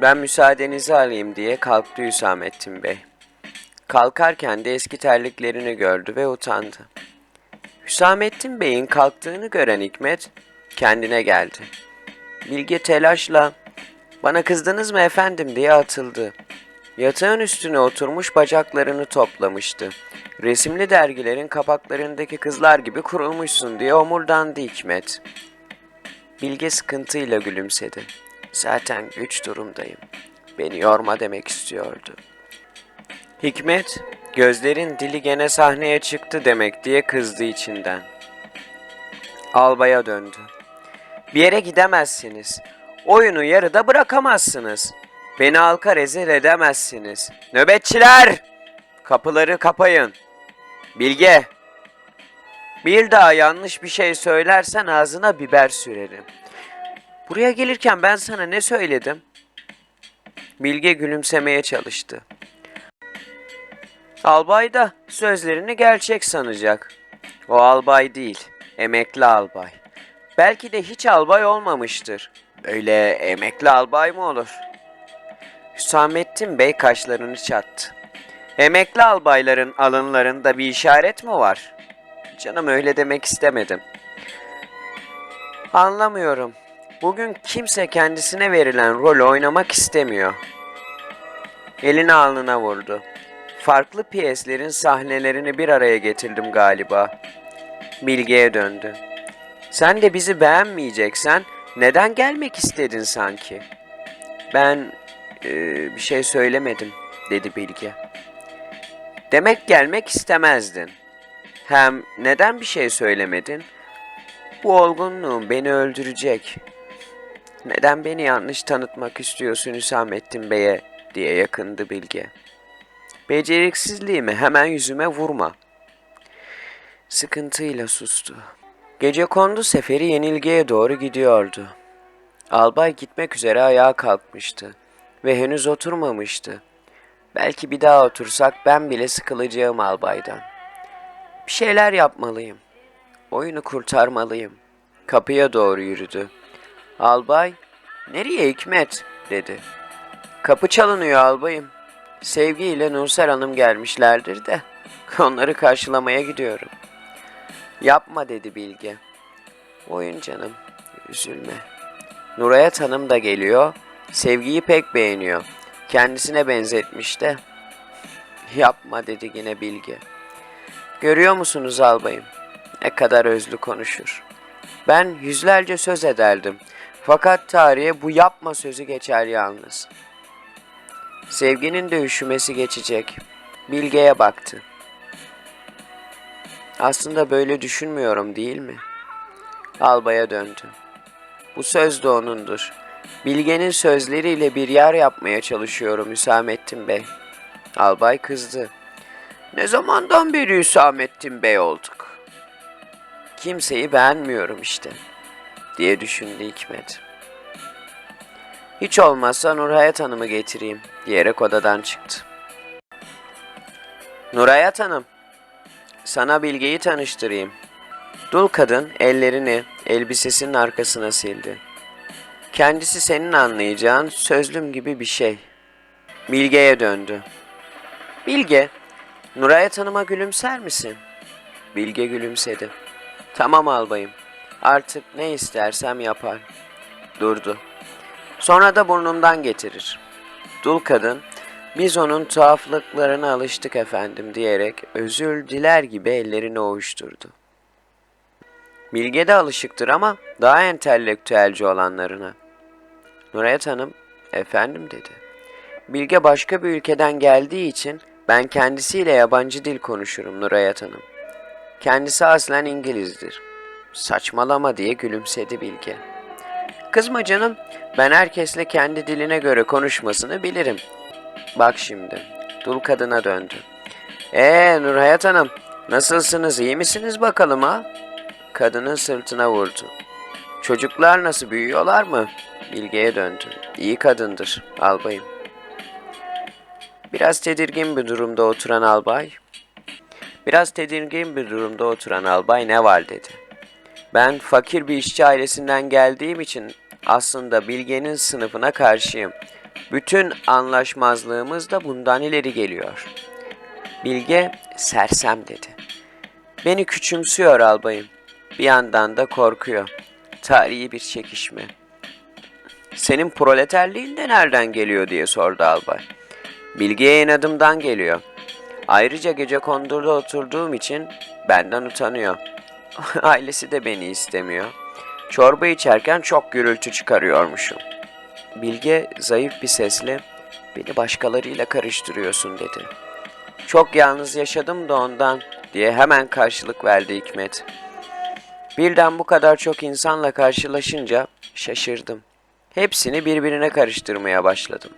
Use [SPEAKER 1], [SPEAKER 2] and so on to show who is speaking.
[SPEAKER 1] Ben müsaadenizi alayım diye kalktı Hüsamettin Bey. Kalkarken de eski terliklerini gördü ve utandı. Hüsamettin Bey'in kalktığını gören Hikmet kendine geldi. Bilge telaşla bana kızdınız mı efendim diye atıldı. Yatağın üstüne oturmuş bacaklarını toplamıştı. Resimli dergilerin kapaklarındaki kızlar gibi kurulmuşsun diye omurdandı Hikmet. Bilge sıkıntıyla gülümsedi. Zaten güç durumdayım. Beni yorma demek istiyordu. Hikmet, gözlerin dili gene sahneye çıktı demek diye kızdı içinden. Albaya döndü. Bir yere gidemezsiniz. Oyunu yarıda bırakamazsınız. Beni halka rezil edemezsiniz. Nöbetçiler! Kapıları kapayın. Bilge! Bir daha yanlış bir şey söylersen ağzına biber sürerim. Buraya gelirken ben sana ne söyledim? Bilge gülümsemeye çalıştı. Albay da sözlerini gerçek sanacak. O albay değil, emekli albay. Belki de hiç albay olmamıştır. Öyle emekli albay mı olur? Hüsamettin Bey kaşlarını çattı. Emekli albayların alınlarında bir işaret mi var? Canım öyle demek istemedim. Anlamıyorum. Bugün kimse kendisine verilen rolü oynamak istemiyor. Elini alnına vurdu. Farklı piyeslerin sahnelerini bir araya getirdim galiba. Bilge'ye döndü. Sen de bizi beğenmeyeceksen neden gelmek istedin sanki? Ben e, bir şey söylemedim dedi Bilge. Demek gelmek istemezdin. Hem neden bir şey söylemedin? Bu olgunluğun beni öldürecek. Neden beni yanlış tanıtmak istiyorsun Hüsamettin Bey'e diye yakındı Bilge. Beceriksizliğimi hemen yüzüme vurma. Sıkıntıyla sustu. Gece kondu seferi yenilgiye doğru gidiyordu. Albay gitmek üzere ayağa kalkmıştı ve henüz oturmamıştı. Belki bir daha otursak ben bile sıkılacağım albaydan. Bir şeyler yapmalıyım. Oyunu kurtarmalıyım. Kapıya doğru yürüdü. Albay, nereye Hikmet? dedi. Kapı çalınıyor albayım. Sevgi ile Nursel Hanım gelmişlerdir de onları karşılamaya gidiyorum. Yapma dedi Bilge. Oyun canım, üzülme. Nurayat Hanım da geliyor. Sevgiyi pek beğeniyor. Kendisine benzetmiş de. Yapma dedi yine Bilge. Görüyor musunuz albayım? Ne kadar özlü konuşur. Ben yüzlerce söz ederdim. Fakat tarihe bu yapma sözü geçer yalnız. Sevginin de üşümesi geçecek. Bilge'ye baktı. Aslında böyle düşünmüyorum değil mi? Albaya döndü. Bu söz de onundur. Bilge'nin sözleriyle bir yer yapmaya çalışıyorum Hüsamettin Bey. Albay kızdı. Ne zamandan beri Hüsamettin Bey olduk? Kimseyi beğenmiyorum işte, diye düşündü Hikmet. Hiç olmazsa Nurhayat Hanım'ı getireyim, diyerek odadan çıktı. Nurhayat Hanım, sana Bilge'yi tanıştırayım. Dul kadın ellerini elbisesinin arkasına sildi. Kendisi senin anlayacağın sözlüm gibi bir şey. Bilge'ye döndü. Bilge, Nurayet Hanım'a gülümser misin? Bilge gülümsedi. Tamam albayım. Artık ne istersem yapar. Durdu. Sonra da burnundan getirir. Dul kadın, biz onun tuhaflıklarına alıştık efendim diyerek özür diler gibi ellerini ovuşturdu. Bilge de alışıktır ama daha entelektüelci olanlarına. Nurayet Hanım, efendim dedi. Bilge başka bir ülkeden geldiği için ben kendisiyle yabancı dil konuşurum Nurayet Hanım. Kendisi aslen İngilizdir. Saçmalama diye gülümsedi Bilge. Kızma canım, ben herkesle kendi diline göre konuşmasını bilirim. Bak şimdi, dul kadına döndü. Ee Nurhayat Hanım, nasılsınız, iyi misiniz bakalım ha? Kadının sırtına vurdu. Çocuklar nasıl büyüyorlar mı? Bilge'ye döndü. İyi kadındır, albayım. Biraz tedirgin bir durumda oturan albay. Biraz tedirgin bir durumda oturan albay ne var dedi. Ben fakir bir işçi ailesinden geldiğim için aslında Bilge'nin sınıfına karşıyım. Bütün anlaşmazlığımız da bundan ileri geliyor. Bilge sersem dedi. Beni küçümsüyor albayım. Bir yandan da korkuyor. Tarihi bir çekişme. Senin proleterliğin de nereden geliyor diye sordu albay. Bilge'ye inadımdan geliyor. Ayrıca gece kondurda oturduğum için benden utanıyor. Ailesi de beni istemiyor. Çorba içerken çok gürültü çıkarıyormuşum. Bilge zayıf bir sesle beni başkalarıyla karıştırıyorsun dedi. Çok yalnız yaşadım da ondan diye hemen karşılık verdi Hikmet. Birden bu kadar çok insanla karşılaşınca şaşırdım. Hepsini birbirine karıştırmaya başladım.